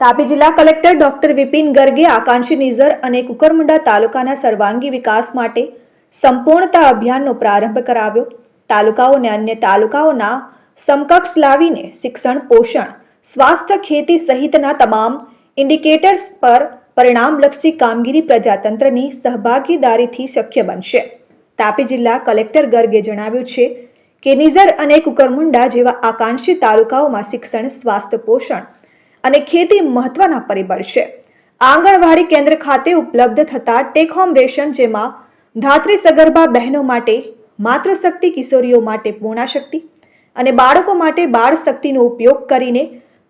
તાપી જિલ્લા collector doctor Vipin ગર્ગે, આકાંક્ષી નિઝર અને કુકરમુંડા તાલુકાના સર્વાંગી વિકાસ માટે સંપૂર્ણતા અભિયાનનો પ્રારંભ કરાવ્યો. તાલુકાઓને અન્ય તાલુકાઓના સમકક્ષ લાવીને શિક્ષણ, પોષણ, સ્વાસ્થ્ય, ખેતી સહિતના તમામ ઇન્ડિકેટર્સ પર પરિણામલક્ષી કામગીરી પ્રજાતંત્રની સહભાગીદારીથી શક્ય બનશે. તાપી જિલ્લા કલેક્ટર ગર્ગે જણાવ્યું છે કે, નિઝર અને કુકરમુંડા જેવા આકાંક્ષી તાલુકાઓમાં શિક્ષણ, સ્વાસ્થ્ય, પોષણ અને ખેતી મહત્વના પરિબળ છે. આંગણવાડી કેન્દ્ર ખાતે ઉપલબ્ધ થતા ટેક હોમ રેશન જેમાં ધાત્રી સગર્ભા બહેનો માટે માત્ર શક્તિ કિશોરીઓ માટે પૂર્ણા શક્તિ અને બાળકો માટે બાળ શક્તિનો ઉપયોગ કરીને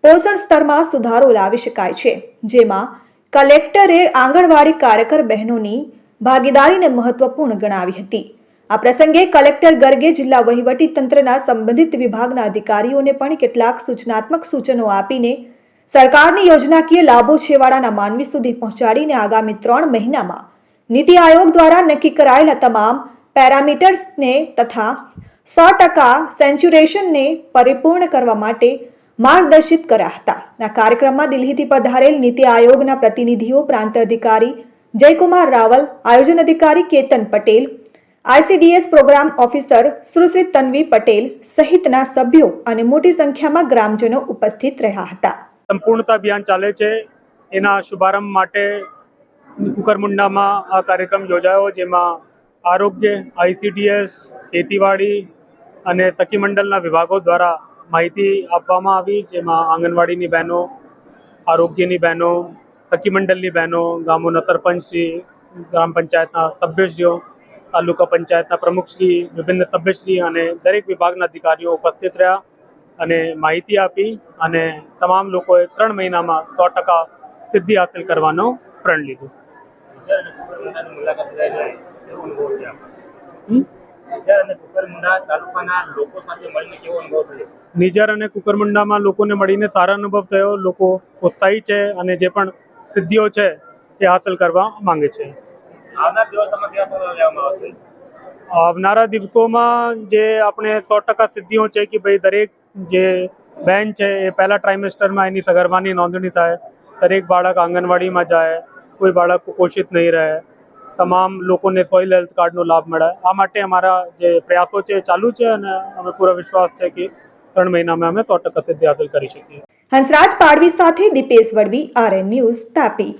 પોષણ સ્તરમાં સુધારો લાવી શકાય છે. જેમાં કલેક્ટરે આંગણવાડી કાર્યકર બહેનોની ભાગીદારીને મહત્વપૂર્ણ ગણાવી હતી. આ પ્રસંગે કલેક્ટર ગર્ગે જિલ્લા વહીવટી તંત્રના સંબંધિત વિભાગના અધિકારીઓને પણ કેટલાક સૂચનાત્મક સૂચનો આપીને સરકારની યોજનાકીય લાભો છેવાડાના માનવી સુધી પહોંચાડીને આગામી ત્રણ મહિનામાં નીતિ આયોગ દ્વારા નક્કી કરાયેલા તમામ પેરામીટર્સને તથા સો ટકા સેન્ચ્યુરેશનને પરિપૂર્ણ કરવા માટે માર્ગદર્શિત કર્યા હતા. આ કાર્યક્રમમાં દિલ્હીથી પધારેલ નીતિ આયોગના પ્રતિનિધિઓ, પ્રાંત અધિકારી જયકુમાર રાવલ, આયોજન અધિકારી Ketan Patel ICDS programme officer Sushri Tanvi Patel સહિતના સભ્યો અને મોટી સંખ્યામાં ગ્રામજનો ઉપસ્થિત રહ્યા હતા. સંપૂર્ણતા અભિયાન ચાલે છે. એના શુભારંભ માટે કુકરમુંડામાં આ કાર્યક્રમ યોજાયો, જેમાં આરોગ્ય, આઈસીડીએસ, ખેતીવાડી અને સખી મંડળના વિભાગો દ્વારા માહિતી આપવામાં આવી, જેમાં આંગણવાડીની બહેનો, આરોગ્યની બહેનો, સખી મંડળની બહેનો, ગામોના સરપંચશ્રી ગ્રામ પંચાયતના સભ્યશ્રીઓ, તાલુકા પંચાયતના પ્રમુખશ્રી, વિભિન્ન સભ્યશ્રી અને દરેક વિભાગના અધિકારીઓ ઉપસ્થિત રહ્યા. અને માહિતી આપી અને તમામ લોકોએ ત્રણ મહિનામાં સો ટકા સિદ્ધિ હાંસલ કરવાનો પ્રણ લીધું. નિઝર અને કુકરમુંડામાં લોકોને મળીને સારા અનુભવ થયો. લોકો ઉત્સાહી છે અને જે પણ સિદ્ધિઓ છે એ હાંસલ કરવા માંગે છે. આવનારા દિવસોમાં જે આપણે સો ટકા સિદ્ધિઓ છે કે ભાઈ દરેક જે બેન છે એ પહેલા ટ્રાઇમેસ્ટરમાં એની સગર્ભાની નોંધણી થાય, દરેક બાળક આંગણવાડીમાં જાય, કોઈ બાળક કુપોષિત નહીં રહે, તમામ લોકોને સોઇલ હેલ્થ કાર્ડનો લાભ મળે. આ માટે અમારા જે પ્રયાસો છે ચાલુ છે અને અમે પૂરો વિશ્વાસ છે કે ત્રણ મહિનામાં અમે સો ટકા સિદ્ધિ હાંસલ કરી શકીએ. હંસરાજ પાડવી સાથે દીપેશ વડવી, આરએન ન્યૂઝ તાપી.